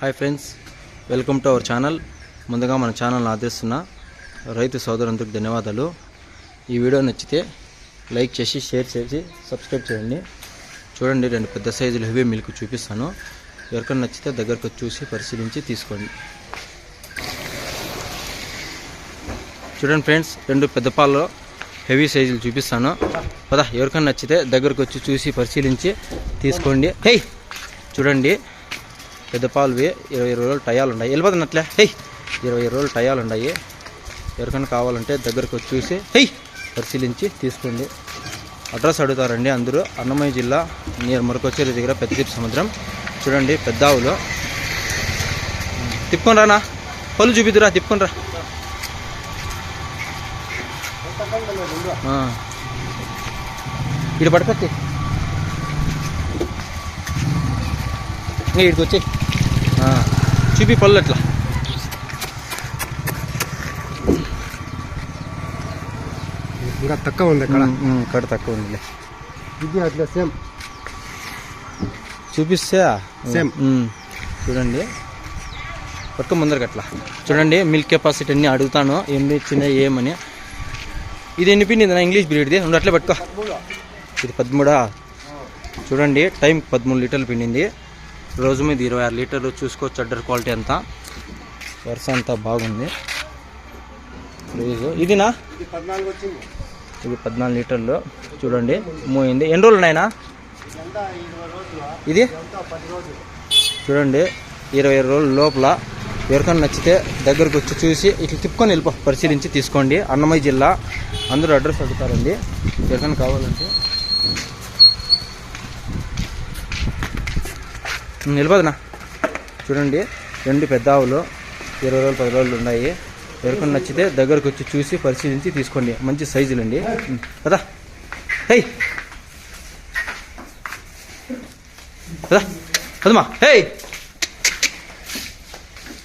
Hi friends welcome to our channel. ముందుగా మన ఛానల్ని ఆదరిస్తున్న రైతు సోదరులందరికీ ధన్యవాదాలు. ఈ వీడియో నచ్చితే లైక్ చేసి షేర్ చేసి సబ్స్క్రైబ్ చేయండి. చూడండి రెండు పెద్ద సైజులు హెవీ మిల్క్ చూపిస్తాను. ఎవరికైనా నచ్చితే దగ్గరకు వచ్చి చూసి పరిశీలించి తీసుకోండి. చూడండి ఫ్రెండ్స్ రెండు పెద్ద పాలలో హెవీ సైజులు చూపిస్తాను. పదా ఎవరికైనా నచ్చితే దగ్గరకు వచ్చి చూసి పరిశీలించి తీసుకోండి. హే! చూడండి పెద్ద పాలువి ఇరవై రోజులు టయాలు ఉన్నాయి. వెళ్ళిపోతున్నట్లే హై ఇరవై రోజులు టయాలు ఉన్నాయి. ఎవరికైనా కావాలంటే దగ్గరకు వచ్చి చూసి హై పరిశీలించి తీసుకోండి. అడ్రస్ అడుగుతారండి అందరూ. అన్నమయ్య జిల్లా నియర్ మురకొచ్చేరి దగ్గర పెద్దదీప్ సముద్రం. చూడండి పెద్ద ఆవులు. తిప్పుకొని రానా? పళ్ళు చూపిద్దురా తిప్పుకొని రా. ఇటు పడుకొచ్చి ఇక్కడికి వచ్చి చూపి పళ్ళు అట్లా. ఇంకా తక్కువ ఉంది అక్కడ కడ తక్కువ ఉందిలే. ఇది అట్లా సేమ్. చూపిస్తే. ఉమ్, చూడండి. పక్క ముందరకు అట్లా. చూడండి మిల్క్ కెపాసిటీ అన్ని అడుగుతాను. ఎన్ని ఇచ్చినాయి ఏమని ఇది ఎన్ని పిండి నా ఇంగ్లీష్ బ్రీడ్ది ఉండు అట్లే పట్టుకో. ఇది పదమూడా? చూడండి టైం పదమూడు లీటర్లు పిండింది. రోజు మీద ఇరవై ఆరు లీటర్లు చూసుకోవచ్చు అడ్డర్ క్వాలిటీ అంతా. వరుస అంతా బాగుంది. ప్రైజ్ ఇదినా? ఇది పద్నాలుగు లీటర్లు. చూడండి మోయింది. ఎన్ని రోజులు నాయనా? ఇది? చూడండి ఇరవై రోజుల లోపల ఎవరికైనా నచ్చితే దగ్గరకు వచ్చి చూసి ఇట్లా తిప్పుకొని వెళ్ళిపో పరిశీలించి తీసుకోండి. అన్నమయ్య జిల్లా. అందరూ అడ్రస్ అడుగుతారండి. ఎవరికైనా కావాలంటే. ఉమ్, చూడండి రెండు పెద్ద ఆవులు ఇరవై రోజులు పది రోజులు ఉన్నాయి. ఎవరికైనా నచ్చితే దగ్గరకు వచ్చి చూసి పరిశీలించి తీసుకోండి. మంచి సైజులు అండి. కదా హై కదా పదమా. హే